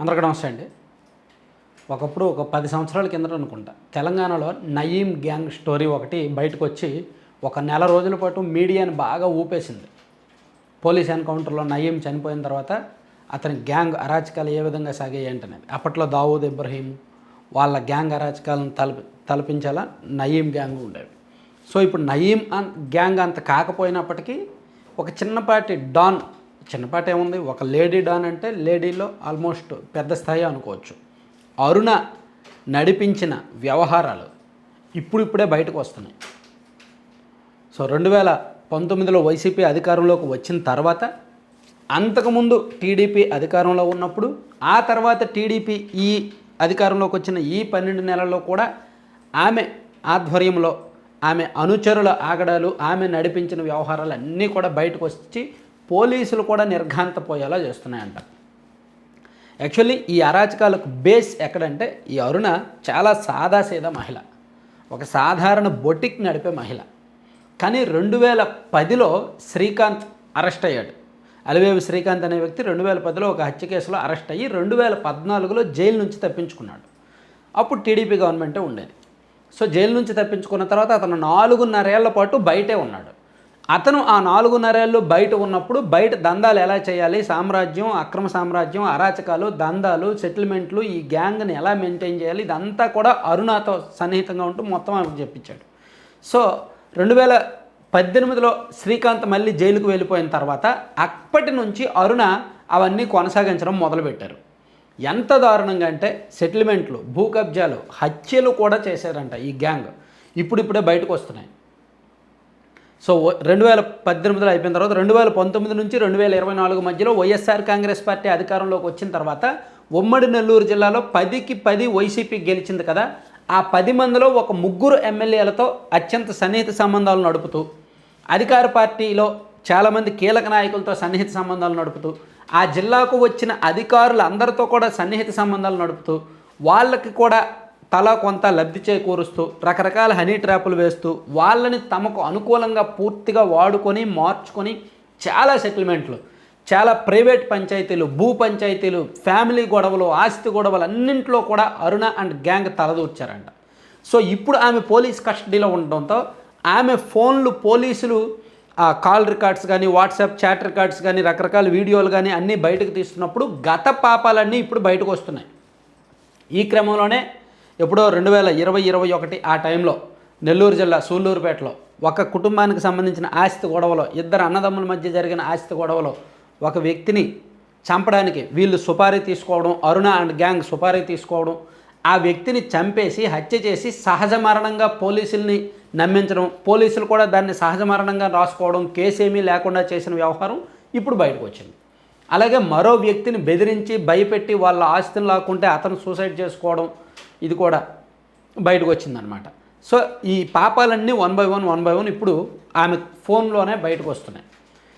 అందరికీ నమస్తే అండి. ఒకప్పుడు ఒక పది సంవత్సరాల కిందట అనుకుంటా తెలంగాణలో నయీం గ్యాంగ్ స్టోరీ ఒకటి బయటకు వచ్చి ఒక నెల రోజుల పాటు మీడియాని బాగా ఊపేసింది. పోలీస్ ఎన్కౌంటర్లో నయీం చనిపోయిన తర్వాత అతని గ్యాంగ్ అరాచకాలు ఏ విధంగా సాగాయి ఏంటనేది అప్పట్లో దావూద్ ఇబ్రహీం వాళ్ళ గ్యాంగ్ అరాచకాలను తలపి తలపించేలా నయీం గ్యాంగ్ ఉండేవి. సో ఇప్పుడు నయీం అన్ గ్యాంగ్ అంత కాకపోయినప్పటికీ ఒక చిన్నపాటి డాన్ చిన్నపాటి ఏముంది ఒక లేడీ డాన్ అంటే లేడీలో ఆల్మోస్ట్ పెద్ద స్థాయి అనుకోవచ్చు. అరుణ నడిపించిన వ్యవహారాలు ఇప్పుడిప్పుడే బయటకు వస్తున్నాయి. సో రెండు వేల పంతొమ్మిదిలో వైసీపీ అధికారంలోకి వచ్చిన తర్వాత అంతకుముందు టీడీపీ అధికారంలో ఉన్నప్పుడు ఆ తర్వాత టీడీపీ ఈ అధికారంలోకి వచ్చిన ఈ పన్నెండు నెలల్లో కూడా ఆమె ఆధ్వర్యంలో ఆమె అనుచరుల ఆగడాలు ఆమె నడిపించిన వ్యవహారాలు అన్నీ కూడా బయటకు వచ్చి పోలీసులు కూడా నిర్ఘాంతపోయేలా చేస్తున్నాయంట. యాక్చువల్లీ ఈ అరాచకాలకు బేస్ ఎక్కడంటే ఈ అరుణ చాలా సాదాసీదా మహిళ. ఒక సాధారణ బొటిక్ నడిపే మహిళ. కానీ రెండు వేల పదిలో శ్రీకాంత్ అరెస్ట్ అయ్యాడు. అలివేవి శ్రీకాంత్ అనే వ్యక్తి రెండు వేల పదిలో ఒక హత్య కేసులో అరెస్ట్ అయ్యి రెండు వేల పద్నాలుగులో జైలు నుంచి తప్పించుకున్నాడు. అప్పుడు టీడీపీ గవర్నమెంటే ఉండేది. సో జైలు నుంచి తప్పించుకున్న తర్వాత అతను నాలుగున్నరేళ్ళ పాటు బయటే ఉన్నాడు. అతను ఆ నాలుగున్నరేళ్ళు బయట ఉన్నప్పుడు బయట దందాలు ఎలా చేయాలి? సామ్రాజ్యం అక్రమ సామ్రాజ్యం అరాచకాలు దందాలు సెటిల్మెంట్లు ఈ గ్యాంగ్ని ఎలా మెయింటైన్ చేయాలి? ఇదంతా కూడా అరుణాతో సన్నిహితంగా ఉంటూ మొత్తం ఆమెకు చెప్పించాడు. సో రెండు వేల పద్దెనిమిదిలో శ్రీకాంత్ మళ్ళీ జైలుకు వెళ్ళిపోయిన తర్వాత అప్పటి నుంచి అరుణ అవన్నీ కొనసాగించడం మొదలుపెట్టారు. ఎంత దారుణంగా అంటే సెటిల్మెంట్లు భూ కబ్జాలు హత్యలు కూడా చేశారంట ఈ గ్యాంగ్. ఇప్పుడిప్పుడే బయటకు వస్తున్నాయి. సో రెండు వేల పద్దెనిమిదిలో అయిపోయిన తర్వాత రెండు వేల పంతొమ్మిది నుంచి రెండు వేల ఇరవై నాలుగు మధ్యలో వైఎస్ఆర్ కాంగ్రెస్ పార్టీ అధికారంలోకి వచ్చిన తర్వాత ఉమ్మడి నెల్లూరు జిల్లాలో పదికి పది వైసీపీ గెలిచింది కదా. ఆ పది మందిలో ఒక ముగ్గురు ఎమ్మెల్యేలతో అత్యంత సన్నిహిత సంబంధాలు నడుపుతూ అధికార పార్టీలో చాలామంది కీలక నాయకులతో సన్నిహిత సంబంధాలు నడుపుతూ ఆ జిల్లాకు వచ్చిన అధికారులందరితో కూడా సన్నిహిత సంబంధాలు నడుపుతూ వాళ్ళకి కూడా తలా కొంత లబ్ధి చేకూరుస్తూ రకరకాల హనీ ట్రాపులు వేస్తూ వాళ్ళని తమకు అనుకూలంగా పూర్తిగా వాడుకొని మార్చుకొని చాలా సెటిల్మెంట్లు. చాలా ప్రైవేట్ పంచాయతీలు భూ పంచాయతీలు ఫ్యామిలీ గొడవలు ఆస్తి గొడవలు అన్నింట్లో కూడా అరుణ అండ్ గ్యాంగ్ తలదూర్చారంట. సో ఇప్పుడు ఆమె పోలీస్ కస్టడీలో ఉండడంతో ఆమె ఫోన్లు పోలీసులు ఆ కాల్ రికార్డ్స్ కానీ వాట్సాప్ చాట్ రికార్డ్స్ కానీ రకరకాల వీడియోలు కానీ అన్నీ బయటకు తీస్తున్నప్పుడు గత పాపాలన్నీ ఇప్పుడు బయటకు వస్తున్నాయి. ఈ క్రమంలోనే ఎప్పుడో రెండు వేల ఇరవై ఇరవై ఒకటి ఆ టైంలో నెల్లూరు జిల్లా సూళ్ళూరుపేటలో ఒక కుటుంబానికి సంబంధించిన ఆస్తి గొడవలో ఇద్దరు అన్నదమ్ముల మధ్య జరిగిన ఆస్తి గొడవలో ఒక వ్యక్తిని చంపడానికి వీళ్ళు సుపారీ తీసుకోవడం అరుణ అండ్ గ్యాంగ్ సుపారీ తీసుకోవడం ఆ వ్యక్తిని చంపేసి హత్య చేసి సహజ మరణంగా పోలీసుల్ని నమ్మించడం పోలీసులు కూడా దాన్ని సహజ మరణంగా రాసుకోవడం కేసేమీ ఏమీ లేకుండా చేసిన వ్యవహారం ఇప్పుడు బయటకు వచ్చింది. అలాగే మరో వ్యక్తిని బెదిరించి భయపెట్టి వాళ్ళ ఆస్తిని లాక్కుంటే అతను సూసైడ్ చేసుకోవడం ఇది కూడా బయటకు వచ్చిందనమాట సో ఈ పాపాలన్నీ one by one one by one ఇప్పుడు ఆమె ఫోన్లోనే బయటకు వస్తున్నాయి.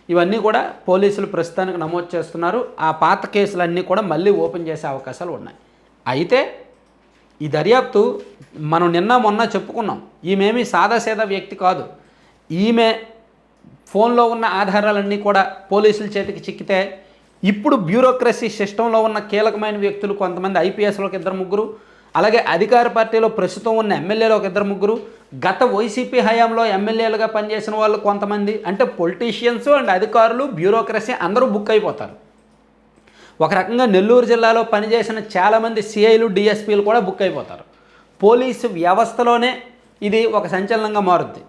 ఇవన్నీ కూడా పోలీసులు ప్రస్తుతానికి నమోదు చేస్తున్నారు. ఆ పాత కేసులన్నీ కూడా మళ్ళీ ఓపెన్ చేసే అవకాశాలు ఉన్నాయి. అయితే ఈ దర్యాప్తు మనం నిన్న మొన్న చెప్పుకున్నాం. ఈమెమి సాదాసీదా వ్యక్తి కాదు. ఈమె ఫోన్లో ఉన్న ఆధారాలన్నీ కూడా పోలీసుల చేతికి చిక్కితే ఇప్పుడు బ్యూరోక్రసీ సిస్టంలో ఉన్న కీలకమైన వ్యక్తులు కొంతమంది ఐపీఎస్లో ఇద్దరు ముగ్గురు అలాగే అధికార పార్టీలో ప్రస్తుతం ఉన్న ఎమ్మెల్యేలు ఒక ఇద్దరు ముగ్గురు గత వైసీపీ హయాంలో ఎమ్మెల్యేలుగా పనిచేసిన వాళ్ళు కొంతమంది అంటే పొలిటీషియన్స్ అండ్ అధికారులు బ్యూరోక్రసీ అందరూ బుక్ అయిపోతారు. ఒక రకంగా నెల్లూరు జిల్లాలో పనిచేసిన చాలామంది సిఐలు డిఎస్పీలు కూడా బుక్ అయిపోతారు. పోలీసు వ్యవస్థలోనే ఇది ఒక సంచలనంగా మారుద్ది.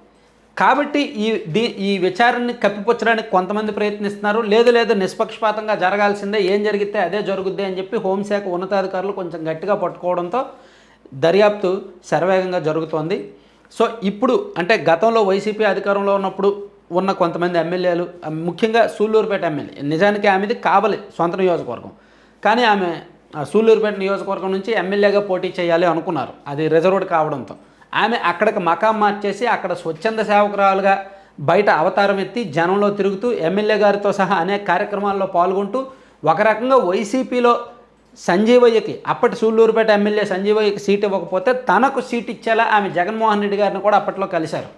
కాబట్టి ఈ దీ ఈ విచారణని కప్పిపుచ్చడానికి కొంతమంది ప్రయత్నిస్తున్నారు. లేదు లేదు నిష్పక్షపాతంగా జరగాల్సిందే ఏం జరిగితే అదే జరుగుద్ది అని చెప్పి హోంశాఖ ఉన్నతాధికారులు కొంచెం గట్టిగా పట్టుకోవడంతో దర్యాప్తు శరవేగంగా జరుగుతోంది. సో ఇప్పుడు అంటే గతంలో వైసీపీ అధికారంలో ఉన్నప్పుడు ఉన్న కొంతమంది ఎమ్మెల్యేలు ముఖ్యంగా సూళ్ళూరుపేట ఎమ్మెల్యే నిజానికి ఆమెది కావలి సొంత నియోజకవర్గం. కానీ ఆమె ఆ, సూళ్ళూరుపేట నియోజకవర్గం నుంచి ఎమ్మెల్యేగా పోటీ చేయాలి అనుకున్నారు. అది రిజర్వ్డ్ కావడంతో. ఆమె అక్కడికి మకాం మార్చేసి అక్కడ స్వచ్ఛంద సేవకురాలుగా బయట అవతారం ఎత్తి జనంలో తిరుగుతూ ఎమ్మెల్యే గారితో సహా అనేక కార్యక్రమాల్లో పాల్గొంటూ ఒక రకంగా వైసీపీలో సంజీవయ్యకి అప్పటి సూళ్ళూరుపేట ఎమ్మెల్యే సంజీవయ్యకి సీట్ ఇవ్వకపోతే తనకు సీట్ ఇచ్చేలా ఆమె జగన్మోహన్ రెడ్డి గారిని కూడా అప్పట్లో కలిశారు.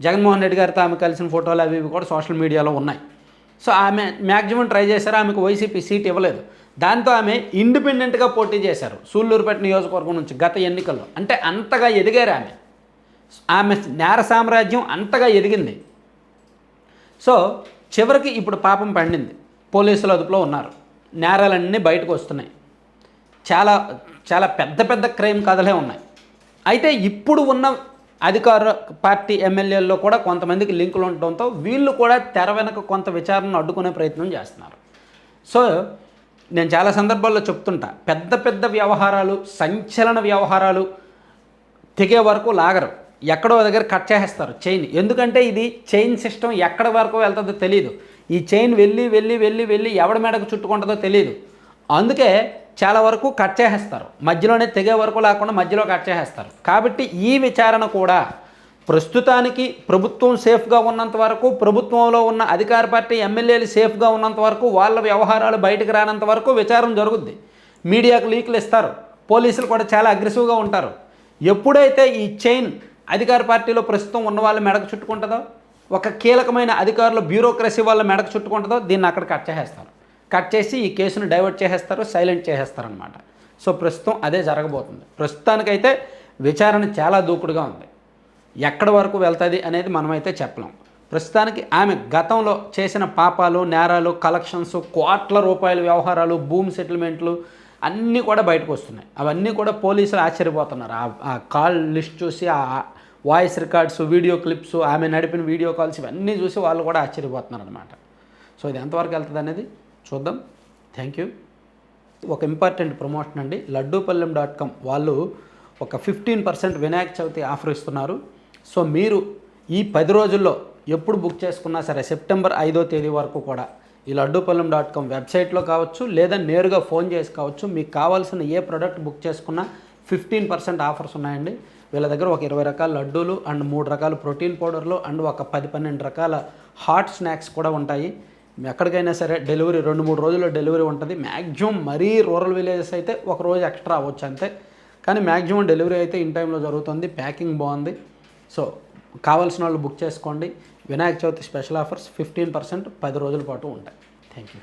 జగన్మోహన్ రెడ్డి గారితో ఆమె కలిసిన ఫోటోలు అవి ఇవి కూడా సోషల్ మీడియాలో ఉన్నాయి. సో ఆమె మ్యాక్సిమం ట్రై చేశారు ఆమెకు వైసీపీ సీట్ ఇవ్వలేదు. దాంతో ఆమె ఇండిపెండెంట్గా పోటీ చేశారు సూళ్ళూరుపేట నియోజకవర్గం నుంచి గత ఎన్నికల్లో. అంటే అంతగా ఎదిగారు ఆమె. ఆమె నేర సామ్రాజ్యం అంతగా ఎదిగింది. సో చివరికి ఇప్పుడు పాపం పండింది. పోలీసులు అదుపులో ఉన్నారు. నేరాలన్నీ బయటకు వస్తున్నాయి. చాలా చాలా పెద్ద పెద్ద క్రైమ్ కథలే ఉన్నాయి. అయితే ఇప్పుడు ఉన్న అధికార పార్టీ ఎమ్మెల్యేల్లో కూడా కొంతమందికి లింకులు ఉండడంతో వీళ్ళు కూడా తెర వెనక కొంత విచారణను అడ్డుకునే ప్రయత్నం చేస్తున్నారు. సో నేను చాలా సందర్భాల్లో చెప్తుంటా. పెద్ద పెద్ద వ్యవహారాలు సంచలన వ్యవహారాలు తెగే వరకు లాగరు. ఎక్కడో దగ్గర కట్ చేసేస్తారు చైన్ ఎందుకంటే ఇది చైన్ సిస్టమ్ ఎక్కడ వరకు వెళ్తుందో తెలియదు ఈ చైన్ వెళ్ళి వెళ్ళి వెళ్ళి వెళ్ళి ఎవడి మెడకు చుట్టుకుంటుందో తెలియదు అందుకే చాలా వరకు కట్ చేసేస్తారు. మధ్యలోనే తెగే వరకు లేకుండా మధ్యలో కట్ చేసేస్తారు. కాబట్టి ఈ విచారణ కూడా ప్రస్తుతానికి ప్రభుత్వం సేఫ్గా ఉన్నంత వరకు ప్రభుత్వంలో ఉన్న అధికార పార్టీ ఎమ్మెల్యేలు సేఫ్గా ఉన్నంత వరకు వాళ్ళ వ్యవహారాలు బయటకు రానంత వరకు విచారం జరుగుద్ది. మీడియాకు లీకులు ఇస్తారు. పోలీసులు కూడా చాలా అగ్రెసివ్గా ఉంటారు. ఎప్పుడైతే ఈ చైన్ అధికార పార్టీలో ప్రస్తుతం ఉన్న వాళ్ళ మెడకు చుట్టుకుంటుందో ఒక కీలకమైన అధికారుల బ్యూరోక్రసీ వాళ్ళ మెడకు చుట్టుకుంటుందో దీన్ని అక్కడ కట్ చేసేస్తారు. కట్ చేసి ఈ కేసును డైవర్ట్ చేసేస్తారు సైలెంట్ చేసేస్తారనమాట సో ప్రస్తుతం అదే జరగబోతుంది. ప్రస్తుతానికైతే విచారణ చాలా దూకుడుగా ఉంది. ఎక్కడి వరకు వెళ్తుంది అనేది మనమైతే చెప్పలేం. ప్రస్తుతానికి ఆమె గతంలో చేసిన పాపాలు నేరాలు కలెక్షన్స్ కోట్ల రూపాయల వ్యవహారాలు భూమి సెటిల్మెంట్లు అన్నీ కూడా బయటకు వస్తున్నాయి. అవన్నీ కూడా పోలీసులు ఆశ్చర్యపోతున్నారు. ఆ- కాల్ లిస్ట్ చూసి ఆ వాయిస్ రికార్డ్స్ వీడియో క్లిప్స్ ఆమె నడిపిన వీడియో కాల్స్ ఇవన్నీ చూసి వాళ్ళు కూడా ఆశ్చర్యపోతున్నారు అనమాట సో ఇది ఎంతవరకు వెళ్తుంది అనేది చూద్దాం. Thank you. ఒక ఇంపార్టెంట్ ప్రమోషన్ అండి. లడ్డూపల్లెం డాట్ కామ్ వాళ్ళు ఒక fifteen percent Vinayaka Chavithi offer ఇస్తున్నారు. సో మీరు ఈ పది రోజుల్లో ఎప్పుడు బుక్ చేసుకున్నా సరే సెప్టెంబర్ ఐదో తేదీ వరకు కూడా ఈ లడ్డూపల్లం డాట్ కామ్ వెబ్సైట్లో కావచ్చు లేదా నేరుగా ఫోన్ చేసి కావచ్చు మీకు కావాల్సిన ఏ ప్రోడక్ట్ బుక్ చేసుకున్నా ఫిఫ్టీన్ పర్సెంట్ ఆఫర్స్ ఉన్నాయండి. వీళ్ళ దగ్గర ఒక ఇరవై రకాల లడ్డూలు అండ్ మూడు రకాల ప్రోటీన్ పౌడర్లు అండ్ ఒక పది పన్నెండు రకాల హాట్ స్నాక్స్ కూడా ఉంటాయి. ఎక్కడికైనా సరే డెలివరీ రెండు మూడు రోజుల్లో డెలివరీ ఉంటుంది. మ్యాక్సిమం మరీ రూరల్ విలేజెస్ అయితే ఒక రోజు ఎక్స్ట్రా అవ్వచ్చు అంతే. కానీ మ్యాక్సిమం డెలివరీ అయితే ఇన్ టైంలో జరుగుతుంది. ప్యాకింగ్ బాగుంది. సో కావాల్సిన వాళ్ళు బుక్ చేసుకోండి. Vinayaka Chavithi special offers fifteen percent పది రోజుల పాటు ఉంటాయి. Thank you